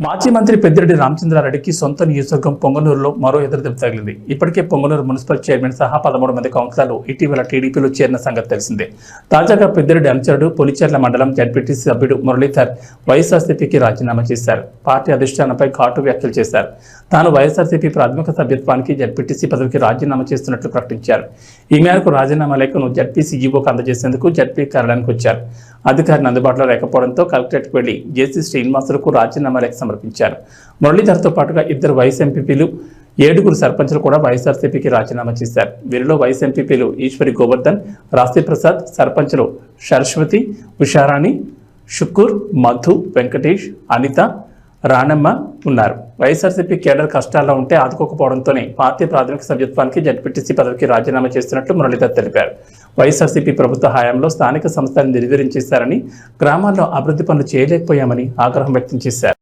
మాజీ మంత్రి పెద్దిరెడ్డి రామచంద్రారెడ్డికి సొంత నియోజకవర్గం పొంగనూరులో మరో ఎదురుదెబ్బ తగిలింది. ఇప్పటికే పొంగనూరు మున్సిపల్ చైర్మన్ సహా పదమూడు మంది కౌన్సిలర్లు ఇటీవల టీడీపీలో చేరిన సంగతి తెలిసిందే. తాజాగా పెద్దిరెడ్డి అనుచరుడు పులిచెర్ల మండలం జడ్పీటీసీ సభ్యుడు మురళీధర్ వైఎస్ఆర్సీపీకి రాజీనామా చేశారు. పార్టీ అధిష్టానంపై ఘాటు వ్యాఖ్యలు చేశారు. తాను వైఎస్ఆర్సీపీ ప్రాథమిక సభ్యత్వానికి జడ్పీటీసీ పదవికి రాజీనామా చేస్తున్నట్లు ప్రకటించారు. ఈ మేరకు రాజీనామా లేఖను జడ్పీసీ ఈవోకు అందజేసేందుకు జడ్పీ కార్యాలయానికి వచ్చారు. అధికారిని అందుబాటులో లేకపోవడంతో కలెక్టరేట్కు వెళ్ళి జేసీ శ్రీనివాసులకు రాజీనామా లేఖ సమర్పించారు. మురళీధర్తో పాటుగా ఇద్దరు వైస్ ఎంపీపీలు ఏడుగురు సర్పంచులు కూడా వైఎస్ఆర్సీపీకి రాజీనామా చేశారు. వీరిలో వైస్ ఎంపీపీలు ఈశ్వరి గోవర్ధన్ రాశి ప్రసాద్ సర్పంచులు సరస్వతి ఉషారాణి షుకూర్ మధు వెంకటేష్ అనిత రాణమ్మ ఉన్నారు. వైఎస్ఆర్సీపీ కేడర్ కష్టాల్లో ఉంటే ఆదుకోకపోవడంతోనే పార్టీ ప్రాథమిక సభ్యత్వానికి జడ్పీటీసీ పదవికి రాజీనామా చేస్తున్నట్లు మురళీధర్ తెలిపారు. వైఎస్ఆర్సీపీ ప్రభుత్వ హయాంలో స్థానిక సంస్థలను నిర్వీర్యం చేశారని గ్రామాల్లో అభివృద్ధి పనులు చేయలేకపోయామని ఆగ్రహం వ్యక్తం చేశారు.